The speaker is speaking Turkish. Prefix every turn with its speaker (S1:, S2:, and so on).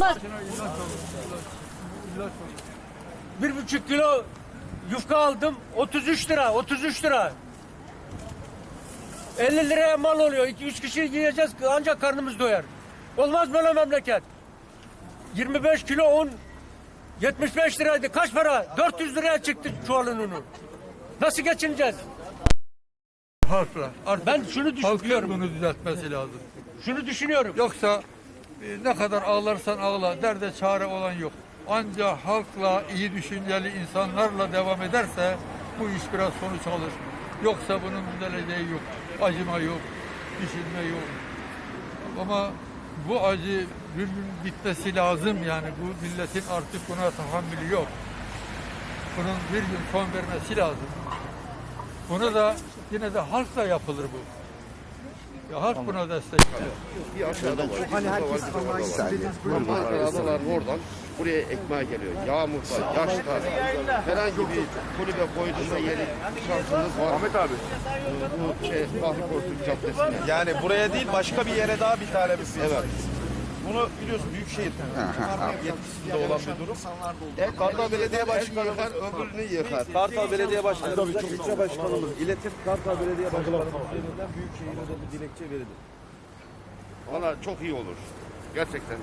S1: Olmaz. Bir buçuk kilo yufka aldım. 33 lira. 33 lira. 50 liraya mal oluyor. 2-3 kişi yiyeceğiz ancak karnımız doyar. Olmaz böyle memleket. 25 kilo un 75 liraydı. Kaç para? 400 liraya çıktı çuvalın unu. Nasıl geçineceğiz?
S2: Halkla. Artık
S1: Ben şunu
S2: halkın
S1: düşünüyorum.
S2: bunu düzeltmesi lazım.
S1: Şunu düşünüyorum.
S2: Yoksa ne kadar ağlarsan ağla, derde çare olan yok. Ancak halkla, iyi düşünceli insanlarla devam ederse bu iş biraz sonuç alır. Yoksa bunun düzeleceği yok. Acıma yok, düşünme yok. Ama bu acı bir gün bitmesi lazım yani. Bu milletin artık buna tahammülü yok. Bunun bir gün son vermesi lazım. Bunu da yine de halkla yapılır bu. Ya halk buna destek veriyor.
S3: Bir aşağıda var. Hani herkes adalar oradan buraya ekmeğe geliyor. Yağmurda, yaşta herhangi bir kulübe koyduğunda yeri şansınız var. Ahmet abi. Bu şey, Fahri Korkut Caddesi'ne.
S4: Yani buraya değil başka bir yere daha bir talep ediyoruz.
S3: Evet.
S4: Bunu biliyorsun Büyükşehir yetkisinde olan bir durum.
S3: E,
S4: Kartal Belediye
S3: Başkanı yıkar, öbürünü yıkar.
S4: Kartal Belediye Başkanımız, ilçe başkanımız iletir. Kartal Belediye Başkanımız üzerinden Büyükşehir'e de bir dilekçe verilir.
S3: Valla çok iyi olur. Gerçekten.